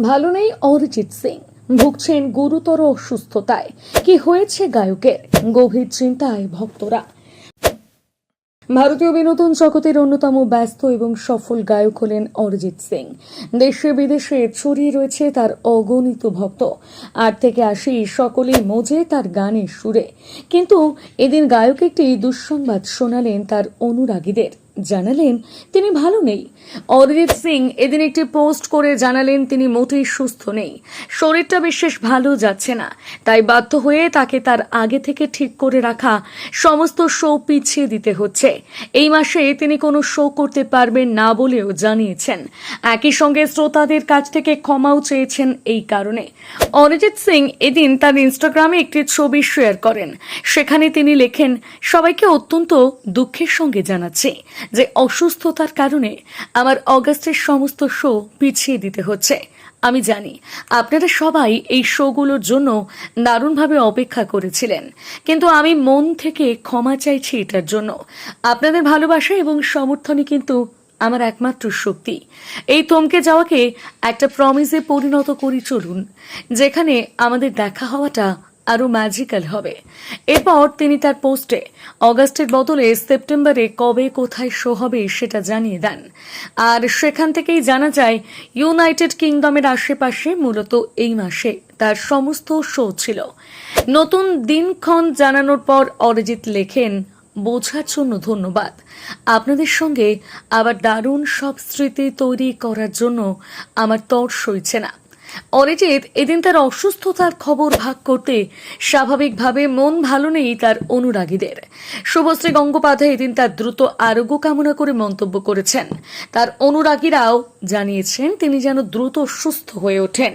ভালো নেই অরিজিৎ সিং। ভুগছেন গুরুতর অসুস্থতায়। কি হয়েছে গায়কের? গভীর চিন্তায় ভক্তরা। ভারতীয় বিনোদন জগতের অন্যতম ব্যস্ত এবং সফল গায়ক হলেন অরিজিৎ সিং। দেশে বিদেশে ছড়িয়ে রয়েছে তার অগণিত ভক্ত। আর থেকে আসি সকলেই মজে তার গানের সুরে। কিন্তু এদিন গায়ক একটি দুঃসংবাদ শোনালেন তার অনুরাগীদের। জানালেন, তিনি ভালো নেই। অরিজিৎ সিং এদিন একটি পোস্ট করে জানালেন, তিনি মোটেই সুস্থ নেই। শরীরটা বিশেষ ভালো যাচ্ছে না। তাই বাধ্য হয়ে তাকে তার আগে থেকে ঠিক করে রাখা সমস্ত শো পিছিয়ে দিতে হচ্ছে। এই মাসে তিনি কোনো শো করতে পারবেন না বলেও জানিয়েছেন। একই সঙ্গে শ্রোতাদের কাছ থেকে ক্ষমাও চেয়েছেন এই কারণে। অরিজিৎ সিং এদিন তার ইনস্টাগ্রামে একটি ছবি শেয়ার করেন। সেখানে তিনি লেখেন, সবাইকে অত্যন্ত দুঃখের সঙ্গে জানাচ্ছি। যে অসুস্থতার কারণে আমার অগাস্টের সমস্ত শো পিছিয়ে দিতে হচ্ছে। আমি জানি, আপনারা সবাই এই শোগুলোর জন্য দারুণভাবে অপেক্ষা করেছিলেন, কিন্তু আমি মন থেকে ক্ষমা চাইছি এটার জন্য। আপনাদের ভালোবাসা এবং সমর্থনই কিন্তু আমার একমাত্র শক্তি। এই থমকে যাওয়াকে একটা প্রমিসে পরিণত করি চলুন, যেখানে আমাদের দেখা হওয়াটা আরও ম্যাজিক্যাল হবে। এরপর তিনি তার পোস্টে অগাস্টের বদলে সেপ্টেম্বরে কবে কোথায় শো হবে সেটা জানিয়ে দেন। আর সেখান থেকেই জানা যায় ইউনাইটেড কিংডমের আশেপাশে মূলত এই মাসে তার সমস্ত শো ছিল। নতুন দিনক্ষণ জানানোর পর অরিজিৎ লেখেন, বোঝার জন্য ধন্যবাদ। আপনাদের সঙ্গে আবার দারুণ সব স্মৃতি তৈরি করার জন্য আমার তর সইছে না। অরিজিৎ এদিন তার অসুস্থতার খবর ভাগ করতে স্বাভাবিকভাবে মন ভালো নেই তার অনুরাগীদের। শুভশ্রী গঙ্গোপাধ্যায় এদিন তার দ্রুত আরোগ্য কামনা করে মন্তব্য করেছেন। তার অনুরাগীরাও জানিয়েছেন তিনি যেন দ্রুত সুস্থ হয়ে ওঠেন।